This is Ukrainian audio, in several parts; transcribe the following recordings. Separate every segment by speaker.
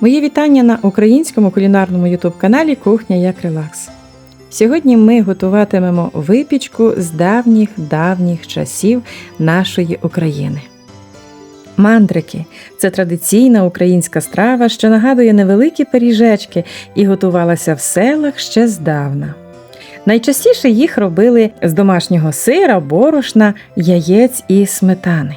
Speaker 1: Мої вітання на українському кулінарному ютуб-каналі Кухня як Релакс. Сьогодні ми готуватимемо випічку з давніх давніх часів нашої України. Мандрики це традиційна українська страва, що нагадує невеликі пиріжечки і готувалася в селах ще здавна. Найчастіше їх робили з домашнього сира, борошна, яєць і сметани.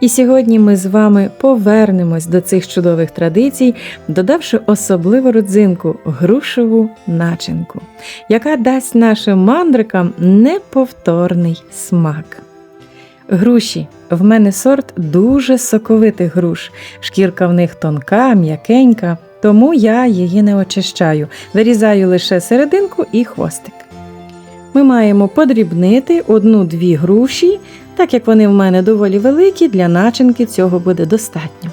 Speaker 1: І сьогодні ми з вами повернемось до цих чудових традицій, додавши особливу родзинку грушеву начинку, яка дасть нашим мандрикам неповторний смак. Груші в мене сорт дуже соковитих груш. Шкірка в них тонка, м'якенька, тому я її не очищаю, вирізаю лише серединку і хвостик. Ми маємо подрібнити одну-дві груші, так як вони в мене доволі великі, для начинки цього буде достатньо.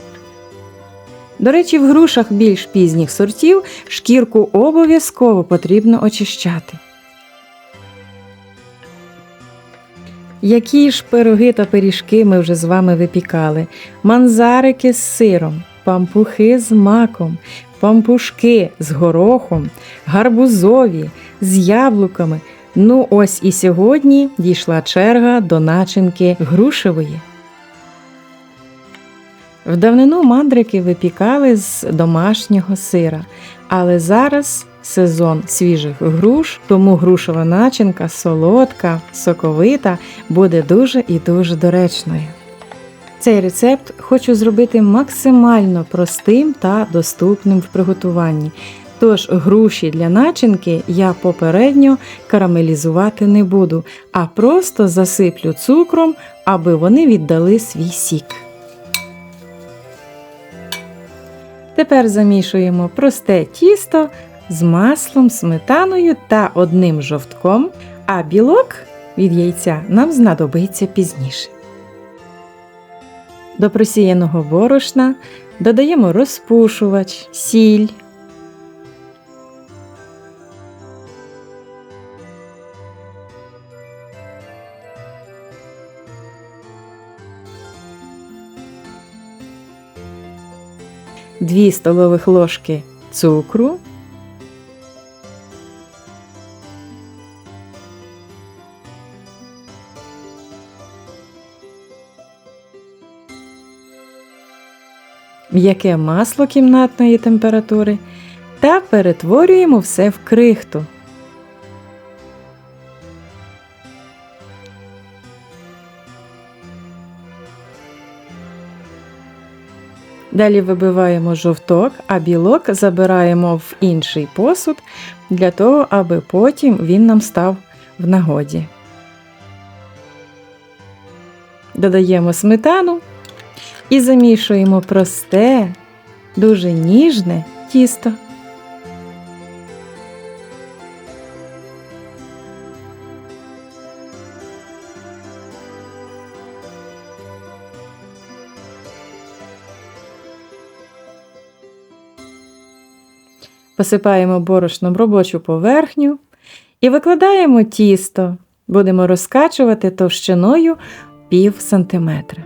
Speaker 1: До речі, в грушах більш пізніх сортів шкірку обов'язково потрібно очищати. Які ж пироги та пиріжки ми вже з вами випікали? Манзарики з сиром, пампухи з маком, пампушки з горохом, гарбузові, з яблуками. Ну, ось і сьогодні дійшла черга до начинки грушевої. В давнину мандрики випікали з домашнього сира, але зараз сезон свіжих груш, тому грушова начинка солодка, соковита буде дуже і дуже доречною. Цей рецепт хочу зробити максимально простим та доступним в приготуванні. Тож груші для начинки я попередньо карамелізувати не буду, а просто засиплю цукром, аби вони віддали свій сік. Тепер замішуємо просте тісто з маслом, сметаною та одним жовтком, а білок від яйця нам знадобиться пізніше. До просіяного борошна додаємо розпушувач, сіль. Дві столових ложки цукру, м'яке масло кімнатної температури та перетворюємо все в крихту. Далі вибиваємо жовток, а білок забираємо в інший посуд для того, аби потім він нам став в нагоді. Додаємо сметану і замішуємо просте, дуже ніжне тісто. Посипаємо борошном робочу поверхню і викладаємо тісто. Будемо розкачувати товщиною пів сантиметра.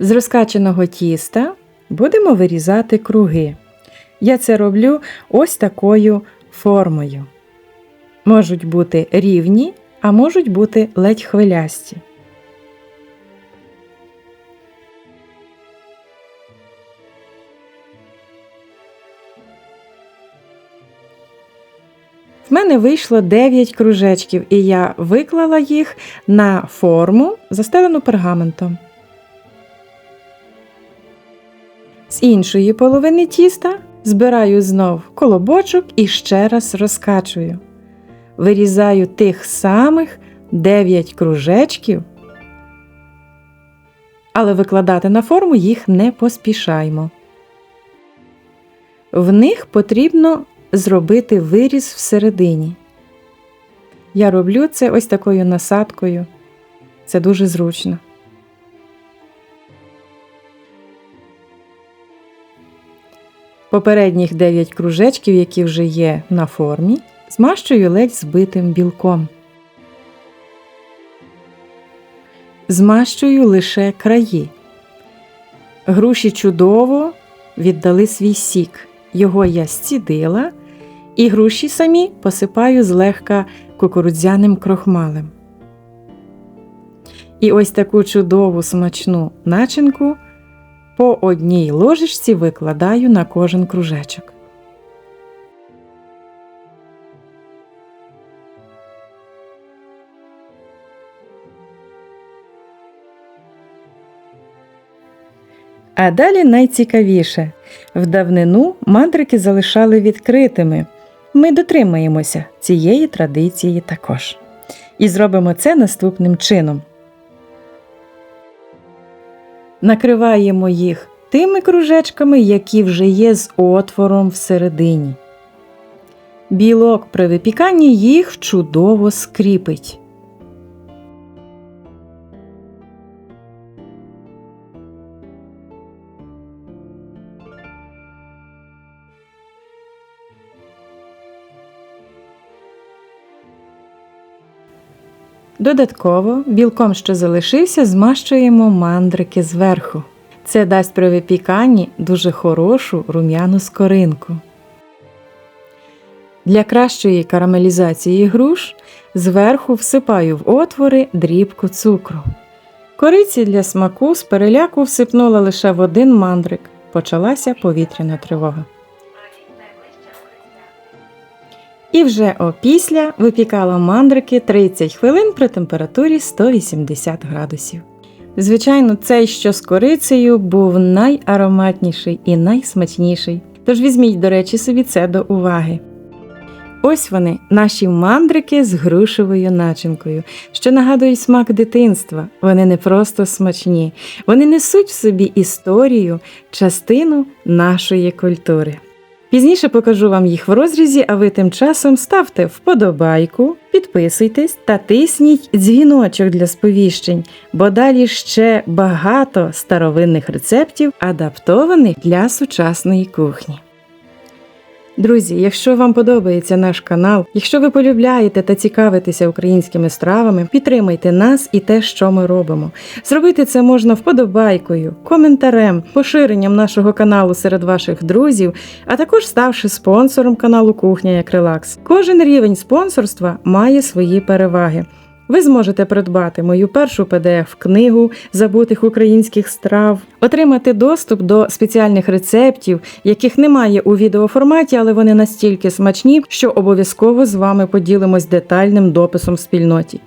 Speaker 1: З розкаченого тіста будемо вирізати круги. Я це роблю ось такою формою. Можуть бути рівні, а можуть бути ледь хвилясті. В мене вийшло 9 кружечків, і я виклала їх на форму, застелену пергаментом. З іншої половини тіста збираю знов колобочок і ще раз розкачую. Вирізаю тих самих 9 кружечків, але викладати на форму їх не поспішаймо. В них потрібно зробити виріз всередині. Я роблю це ось такою насадкою. Це дуже зручно. Попередніх 9 кружечків, які вже є на формі, змащую ледь збитим білком. Змащую лише краї. Груші чудово віддали свій сік. Його я зцідила, і груші самі посипаю злегка кукурудзяним крохмалем. І ось таку чудову смачну начинку по одній ложечці викладаю на кожен кружечок. А далі найцікавіше в давнину мандрики залишали відкритими. Ми дотримаємося цієї традиції також. І зробимо це наступним чином. Накриваємо їх тими кружечками, які вже є з отвором всередині. Білок при випіканні їх чудово скріпить. Додатково білком, що залишився, змащуємо мандрики зверху. Це дасть при випіканні дуже хорошу рум'яну скоринку. Для кращої карамелізації груш зверху всипаю в отвори дрібку цукру. Кориці для смаку з переляку всипнула лише в один мандрик. Почалася повітряна тривога. І вже опісля випікала мандрики 30 хвилин при температурі 180 градусів. Звичайно, цей, що з корицею, був найароматніший і найсмачніший. Тож візьміть, до речі, собі це до уваги. Ось вони, наші мандрики з грушевою начинкою, що нагадують смак дитинства. Вони не просто смачні, вони несуть в собі історію, частину нашої культури. Пізніше покажу вам їх в розрізі, а ви тим часом ставте вподобайку, підписуйтесь та тисніть дзвіночок для сповіщень, бо далі ще багато старовинних рецептів, адаптованих для сучасної кухні. Друзі, якщо вам подобається наш канал, якщо ви полюбляєте та цікавитеся українськими стравами, підтримайте нас і те, що ми робимо. Зробити це можна вподобайкою, коментарем, поширенням нашого каналу серед ваших друзів, а також ставши спонсором каналу Кухня як Релакс. Кожен рівень спонсорства має свої переваги. Ви зможете придбати мою першу pdf книгу забутих українських страв, отримати доступ до спеціальних рецептів, яких немає у відеоформаті, але вони настільки смачні, що обов'язково з вами поділимось детальним дописом в спільноті.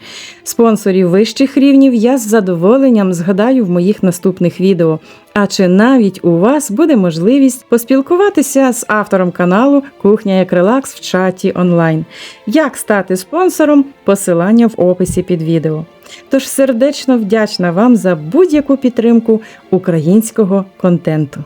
Speaker 1: Спонсорів вищих рівнів я з задоволенням згадаю в моїх наступних відео. А чи навіть у вас буде можливість поспілкуватися з автором каналу Кухня як Релакс в чаті онлайн. Як стати спонсором? Посилання в описі під відео. Тож сердечно вдячна вам за будь-яку підтримку українського контенту.